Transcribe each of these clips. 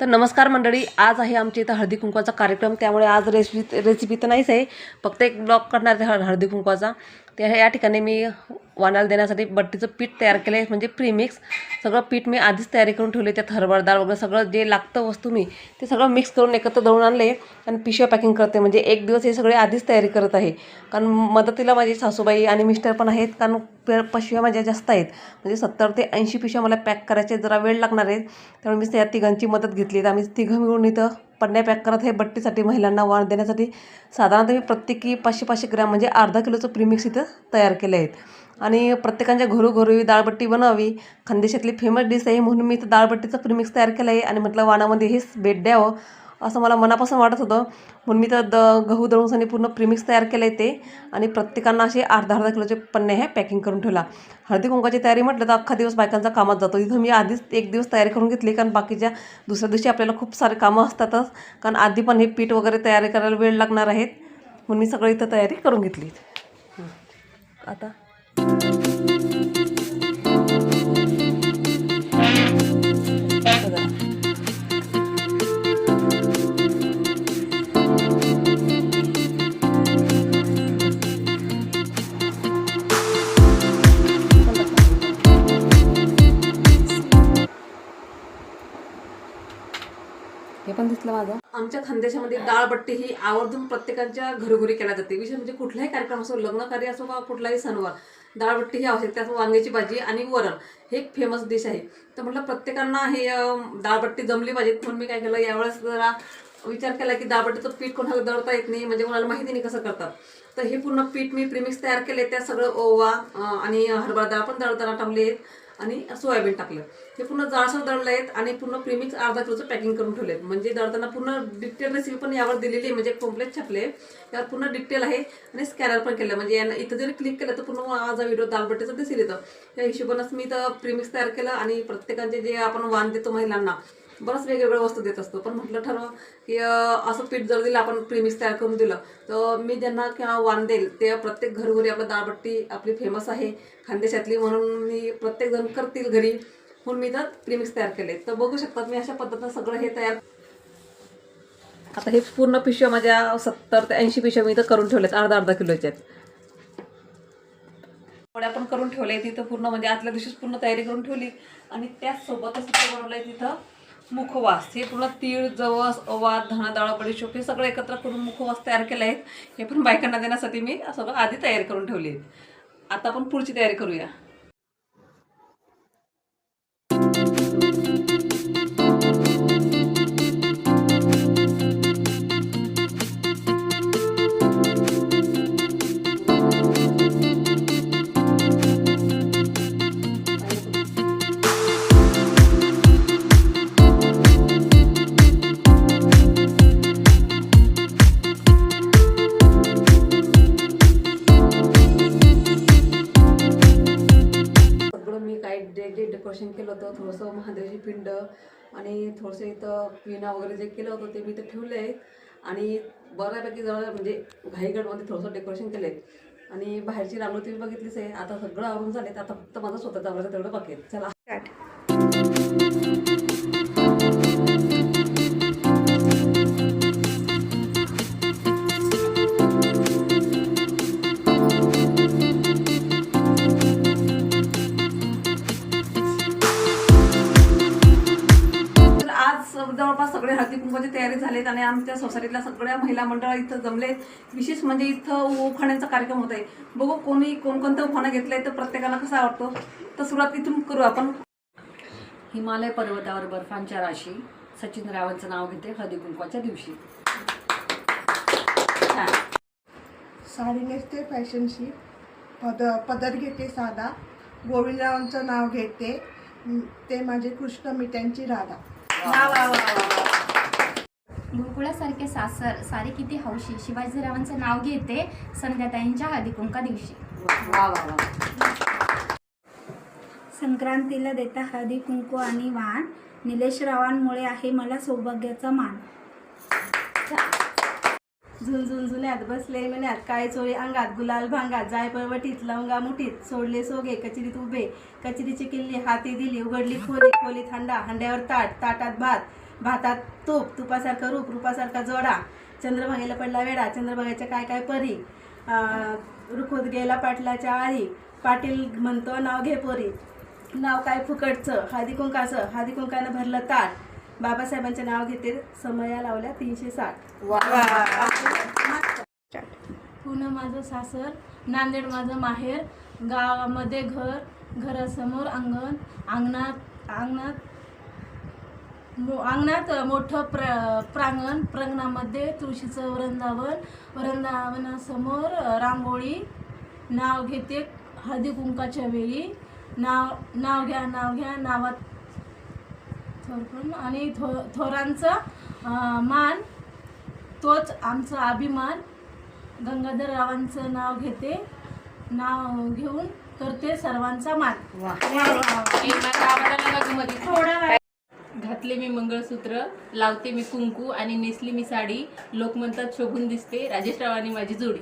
तर नमस्कार मंडळी आज आहे आमच्या इथं हळदी कुंकवाचा कार्यक्रम. त्यामुळे आज रेसिपी रेसिपी तर नाहीच आहे फक्त एक ब्लॉग करणार आहे हळदी कुंकवाचा. त्या या ठिकाणी मी वाणाला देण्यासाठी बट्टीचं पीठ तयार केलं आहे म्हणजे प्रीमिक्स सगळं पीठ मी आधीच तयारी करून ठेवले त्यात हरभर डाळ वगैरे सगळं जे लागतं वस्तू मी ते सगळं मिक्स करून एकत्र दळून आणले आणि पिशव्या पॅकिंग करते. म्हणजे एक दिवस हे सगळे आधीच तयारी करत आहे. कारण मदतीला माझी सासूबाई आणि मिस्टर पण आहेत कारण पिशव्या माझ्या जास्त आहेत. म्हणजे सत्तर ते ऐंशी पिशव्या मला पॅक करायचे जरा वेळ लागणार आहेत त्यामुळे मी त्या तिघांची मदत घेतली. तर आम्ही तिघं मिळून इथं पन्न्या पॅक करत हे बट्टीसाठी महिलांना वाण देण्यासाठी साधारणतः मी प्रत्येकी पाचशे पाचशे ग्रॅम म्हणजे अर्धा किलोचं प्रीमिक्स इथं तयार केले आहेत. आणि प्रत्येकांच्या घरोघरी दाळबट्टी बनवावी खानदेशातली फेमस डिश आहे म्हणून मी इथं दाळबट्टीचं प्रीमिक्स तयार केलं आहे आणि म्हटलं वाणामध्ये हेच भेट द्यावं. असं मला मनापासून वाटत होतं. म्हणून मी तर द गहू दळूनसाठी पूर्ण प्रिमिक्स तयार केलं आहे ते. आणि प्रत्येकांना असे अर्धा अर्धा किलोचे पन्ने हे पॅकिंग करून ठेवला. हळदी कुंकाची तयारी म्हटलं तर अख्खा दिवस बायकांचा कामात जातो. इथं मी आधीच एक दिवस तयारी करून घेतली कारण बाकीच्या दुसऱ्या दिवशी आपल्याला खूप सारे कामं असतातच. कारण आधी पण हे पीठ वगैरे तयारी करायला वेळ लागणार आहेत. म्हणून मी सगळं इथं तयारी करून घेतली. आता? हे पण दिसलं माझं. आमच्या खानदेशामध्ये डाळबट्टी ही आवर्जून प्रत्येकाच्या घरोघरी केल्या जाते. विशेष म्हणजे कुठलाही कार्यक्रम असो लग्न कार्य असो का कुठलाही सणवार डाळबट्टी ही आवश्यक त्यात वांग्याची भाजी आणि वरण हे एक फेमस डिश आहे. तर म्हटलं प्रत्येकांना हे डाळबट्टी जमली पाहिजे म्हणून मी काय केलं यावेळेस जरा विचार केला की डाळबट्टीचं पीठ कोणाला दळता येत नाही म्हणजे कोणाला माहिती नाही कसं करतात. तर हे पूर्ण पीठ मी प्रिमिक्स तयार केले त्या सगळं ओवा आणि हरभरा डाळ पण दळताना टाकले आहेत आणि सोयाबीन टाकलं. हे पूर्ण जाळसर दळलं आहेत आणि पूर्ण प्रीमिक्स अर्धा किलोचं पॅकिंग करून ठेवले म्हणजे दळताना पूर्ण डिटेल रेसिपी पण यावर दिलेली आहे. म्हणजे कॉम्प्लेट छापले यावर पूर्ण डिटेल आहे आणि स्कॅनर पण केलं. म्हणजे यांना इथं जरी क्लिक केलं तर पूर्ण माझा व्हिडिओ दालबट्टीचा दिसेल येतं या हिशोबानंच मी तर प्रीमिक्स तयार केलं आणि प्रत्येकाचे जे आपण वाण देतो महिलांना बरंच वेगवेगळ्या वस्तू देत असतो. पण म्हटलं ठरव की असं पीठ जर दिलं आपण प्रीमिक्स तयार करून दिलं तर मी ज्यांना किंवा वान देईल ते प्रत्येक घरोघरी आपलं दाळबट्टी आपली फेमस आहे खानदेशातली म्हणून मी प्रत्येक जण करतील घरी म्हणून मी तर प्रीमिक्स तयार केले तर बघू शकतात मी अशा पद्धतीनं सगळं हे तयार आता हे पूर्ण पिशव्या माझ्या सत्तर ते ऐंशी पिशव्या मी तर करून ठेवल्यात अर्धा अर्धा किलोच्या आहेत. पोळ्या पण करून ठेवल्या तिथं पूर्ण म्हणजे आतल्या दिवशीच पूर्ण तयारी करून ठेवली. आणि त्याचसोबतच तिथं बनवलंय तिथं मुखवास. हे पूर्ण तीळ जवस ओवा धनादाळ बडीशोप हे सगळं एकत्र करून मुखवास तयार केले आहेत. हे पण बायकांना देण्यासाठी मी सगळं आधी तयारी करून ठेवली आहे आता आपण पुढची तयारी करूया. महादेवची आणि थोडंसं इथं पिणं वगैरे जे केलं होतं ते मी इथं ठेवलं आहे. आणि बऱ्यापैकी जरा म्हणजे घाईगडमध्ये थोडंसं डेकोरेशन केलं आहे आणि बाहेरची रांगोळी तुम्ही बघितलीच आहे. आता सगळं आवरून झाले आता फक्त माझं स्वतःचा आवडायचं तेवढं बाकी चला. चला जवळपास सगळे हळदी कुंकवाची तयारी झालीत आणि आमच्या सोसायटीतल्या सगळ्या महिला मंडळ इथं जमले विशेष म्हणजे इथं उखाण्याचा कार्यक्रम होत आहे बघू कोणी कोणकोणतं उखाणं घेतलंय तर प्रत्येकाला कसा आवडतो? तर सुरुवात इथून करू आपण. हिमालय पर्वतावर बर्फांच्या राशी. सचिन रावांचं नाव घेते हळदी कुंकवाच्या दिवशी. साडी नेसते फॅशनशी पद पदर घेते साधा. गोविंदरावांचं नाव घेते. ते माझे कृष्ण मिट्यांची राधा. गोकुळासारखे सासर सारे किती हौशी. शिवाजीरावांचं नाव घेते संध्याताईंच्या हळदीकुंका दिवशी. वा वा वा. संक्रांतीला देता हळदी कुंकू आणि वाण. निलेश रावांमुळे आहे मला सौभाग्याचा मान. झुंझुंझुल्यात बसले मन्यात काळे चोळी अंगात गुलाल भांगात जाय लवंगा मुठीत सोडले सोगे कचरीत उभे. कचरीची किल्ली हाती दिली उघडली खोली खोलीत हंडा हंड्यावर ताट ताटात भात भातात तूप तुपासारखा रूप रूपासारखा जोडा. चंद्रभागेला पडला वेडा चंद्रभागेच्या काय काय परी? रुखोत गेला पाटलाच्या आळी. पाटील म्हणतो नाव घे पोरी. नाव काय फुकटचं? हादी कुंकाचं? हादी कुंकानं भरलं ताट. बाबासाहेबांचे नाव घेते समया लावल्या तीनशे साठ पुणे माझं सासर नांदेड माझं माहेर गावामध्ये घर घरासमोर अंगण अंगणात अंगणात मो अंगणात मोठं प्र प्रांगण प्रांगणामध्ये तुळशीचं वृंदावन वृंदावनासमोर रांगोळी नाव घेते हळदी कुंकाच्या वेळी नाव नाव घ्या नाव घ्या नावात थोरपण आणि थो थोरांचं मान तोच आमचा अभिमान. गंगाधर रावांचं नाव घेते नाव घेऊन करते सर्वांचा मान. घातले मी मंगळसूत्र लावते मी कुंकू आणि नेसली मी साडी. लोक म्हणतात शोभून दिसते राजेश रावानी माझी जोडी.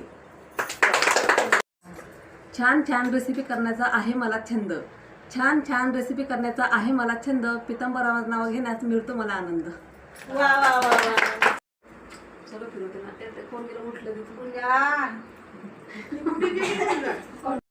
छान छान रेसिपी करण्याचा आहे मला छंद. छान छान रेसिपी करण्याचा आहे मला छंद. पितांबरावर नाव घेण्यास मिळतो मला आनंद. चलो फिरवते ना. कोण गेलं? उठलं तिथून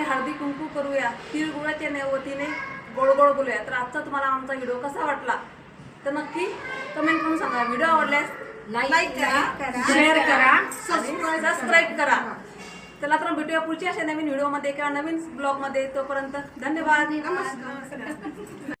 निमित्ताने हळदी कुंकू करूया तिळगुळाच्या वतीने गोड गोड बोलूया. तर आजचा तुम्हाला आमचा व्हिडिओ कसा वाटला? तर नक्की कमेंट करून सांगा. व्हिडिओ आवडल्यास लाईक करा शेअर करा सबस्क्राईब करा चला तर भेटूया पुढच्या अशा नवीन व्हिडिओमध्ये किंवा नवीन ब्लॉगमध्ये. तोपर्यंत धन्यवाद. नमस्कार